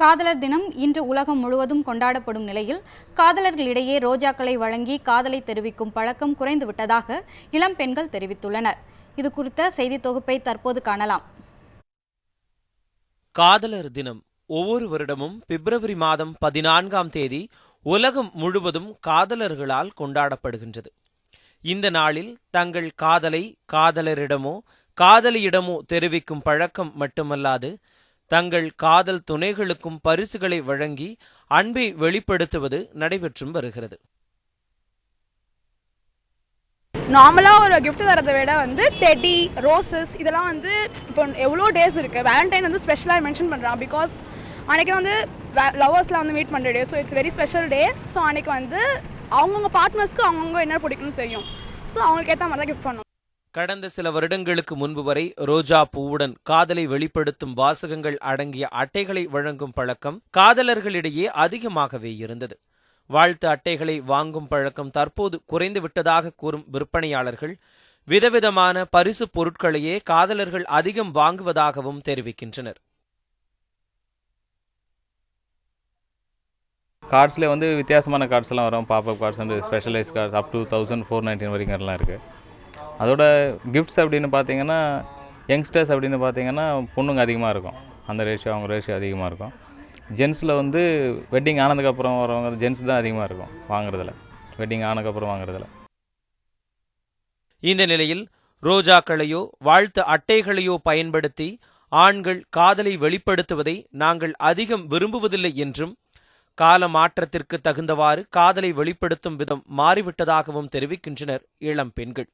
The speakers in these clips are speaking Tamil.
காதலர் தினம் இன்று உலகம் முழுவதும் கொண்டாடப்படும் நிலையில் காதலர்களிடையே ரோஜாக்களை வழங்கி காதலை தெரிவிக்கும் பழக்கம் குறைந்து விட்டதாக இளம் பெண்கள் தெரிவித்துள்ளனர். இது குறித்த செய்தி தொகுப்பை தற்போது காணலாம். காதலர் தினம் ஒவ்வொரு வருடமும் பிப்ரவரி மாதம் பதினான்காம் தேதி உலகம் முழுவதும் காதலர்களால் கொண்டாடப்படுகின்றது. இந்த நாளில் தங்கள் காதலை காதலரிடமோ காதலியிடமோ தெரிவிக்கும் பழக்கம் மட்டுமல்லாது தங்கள் காதல் துணைகளுக்கும் பரிசுகளை வழங்கி அன்பை வெளிப்படுத்துவது நடைபெற்றும் வருகிறது. நார்மலாக ஒரு கிஃப்ட் தரதை விட வந்து டெடி ரோசஸ் இதெல்லாம் வந்து இப்போ எவ்வளோ டேஸ் இருக்குது வேலண்டைன் வந்து ஸ்பெஷலாக மென்ஷன் பண்ணுறான் பிகாஸ் அன்றைக்கி வந்து லவர்ஸ்லாம் வந்து மீட் பண்ணுற day so it's very special day so அன்றைக்கி வந்து அவங்கவுங்க பார்ட்னர்ஸ்க்கு அவங்கவுங்க என்ன பிடிக்கும்னு தெரியும். ஸோ அவங்களுக்கு ஏற்ற மாதிரி தான் கிஃப்ட் பண்ணும் கடந்த சில வருடங்களுக்கு முன்பு வரை ரோஜா பூவுடன் காதலை வெளிப்படுத்தும் வாசகங்கள் அடங்கிய அட்டைகளை வழங்கும் பழக்கம் காதலர்களிடையே அதிகமாகவே இருந்தது. வாழ்த்து அட்டைகளை வாங்கும் பழக்கம் தற்போது குறைந்து விட்டதாக கூறும் விற்பனையாளர்கள் விதவிதமான பரிசு பொருட்களையே காதலர்கள் அதிகம் வாங்குவதாகவும் தெரிவிக்கின்றனர். கார்ட்ஸ்லேயே வந்து வித்தியாசமான கார்ட்ஸ்லாம் வரும். பாப்அப் கார்ட்ஸ் வந்து specialise cards up to thousand four nineteen வரைக்கும் எல்லாம் இருக்குது அதோட கிஃப்ட்ஸ் அப்படின்னு பார்த்தீங்கன்னா யங்ஸ்டர்ஸ் அப்படின்னு பார்த்தீங்கன்னா பொண்ணுங்க அதிகமாக இருக்கும். அந்த ரேஷியோ அவங்க ரேஷியோ அதிகமாக இருக்கும். ஜென்ஸில் வந்து வெட்டிங் ஆனதுக்கப்புறம் வரவங்க ஜென்ஸ் தான் அதிகமாக இருக்கும் வாங்குறதுல. வெட்டிங் ஆனதுக்கப்புறம் வாங்குறதுல. இந்த நிலையில் ரோஜாக்களையோ வாழ்த்து அட்டைகளையோ பயன்படுத்தி ஆண்கள் காதலை வெளிப்படுத்துவதை நாங்கள் அதிகம் விரும்புவதில்லை என்றும் கால மாற்றத்திற்கு தகுந்தவாறு காதலை வெளிப்படுத்தும் விதம் மாறிவிட்டதாகவும் தெரிவிக்கின்றனர் இளம் பெண்கள்.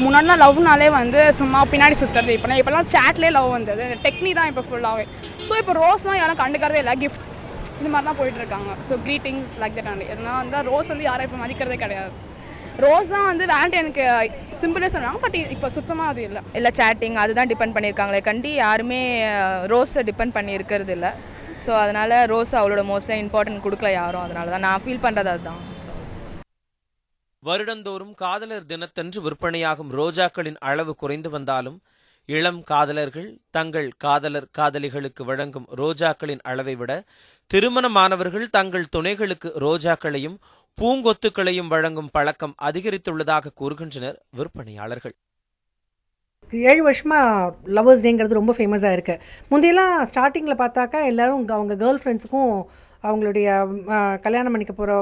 முன்னாடிலாம் லவ்னாலே வந்து சும்மா பின்னாடி சுற்றுறது இப்போ இப்போலாம் சேட்லேயே லவ் வந்தது. டெக்னி தான் இப்போ ஃபுல்லாகவே ஸோ இப்போ ரோஸ்லாம் யாரும் கண்டுக்கிறதே இல்லை கிஃப்ட்ஸ் இது மாதிரி தான் போயிட்டுருக்காங்க so greetings like that and எதனா வந்து ரோஸ் வந்து யாரும் இப்போ மதிக்கிறதே கிடையாது. ரோஸ் தான் வந்து எனக்கு சிம்பிளே சொன்னாங்க பட் இப்போ சுத்தமாக அது இல்லை. இல்லை சேட்டிங் அதுதான் டிபெண்ட் பண்ணியிருக்காங்களே கண்டி யாருமே ரோஸை டிபெண்ட் பண்ணி இருக்கிறது இல்லை. ஸோ அதனால் ரோஸ் அவளோட மோஸ்ட்லி இம்பார்ட்டன்ட் கொடுக்கல யாரும் அதனால தான் நான் ஃபீல் பண்ணுறது அதுதான். வருடந்தோறும் காதலர் தினத்தன்று விற்பனையாகும் ரோஜாக்களின் அளவு குறைந்து வந்தாலும் இளம் காதலர்கள் தங்கள் காதலர் காதலிகளுக்கு வழங்கும் ரோஜாக்களின் அளவை விட திருமணமானவர்கள் தங்கள் துணைகளுக்கு ரோஜாக்களையும் பூங்கொத்துக்களையும் வழங்கும் பழக்கம் அதிகரித்துள்ளதாக கூறுகின்றனர் விற்பனையாளர்கள். ஏழு வருஷமாக லவ்வர்ஸ் டேங்கிறது ரொம்ப ஃபேமஸாக இருக்குது முந்தையெல்லாம் ஸ்டார்டிங்கில் பார்த்தாக்கா எல்லாரும் அவங்க கேர்ள் ஃப்ரெண்ட்ஸுக்கும் அவங்களுடைய கல்யாணம் பண்ணிக்க போகிற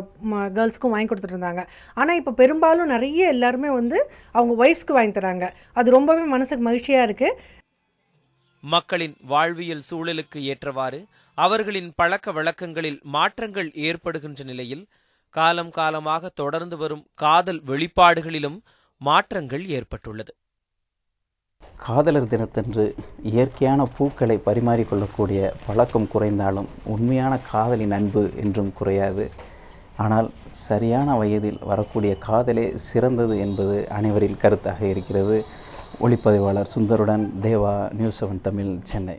கேர்ள்ஸ்க்கும் வாங்கி கொடுத்துட்ருந்தாங்க. ஆனால் இப்போ பெரும்பாலும் நிறைய எல்லாருமே வந்து அவங்க ஒய்ஃப்க்கு வாங்கி தராங்க. அது ரொம்பவே மனசுக்கு மகிழ்ச்சியாக இருக்குது மக்களின் வாழ்வியல் சூழலுக்கு ஏற்றவாறு அவர்களின் பழக்க வழக்கங்களில் மாற்றங்கள் ஏற்படுகின்ற நிலையில் காலம் காலமாக தொடர்ந்து வரும் காதல் வெளிப்பாடுகளிலும் மாற்றங்கள் ஏற்பட்டுள்ளது. காதலர் தினத்தன்று இயற்கையான பூக்களை பரிமாறிக்கொள்ளக்கூடிய பழக்கம் குறைந்தாலும் உண்மையான காதலின் அன்பு என்றும் குறையாது. ஆனால் சரியான வயதில் வரக்கூடிய காதலே சிறந்தது என்பது அனைவரின் கருத்தாக இருக்கிறது. ஒளிப்பதிவாளர் சுந்தருடன் தேவா நியூஸ் செவன் தமிழ் சென்னை.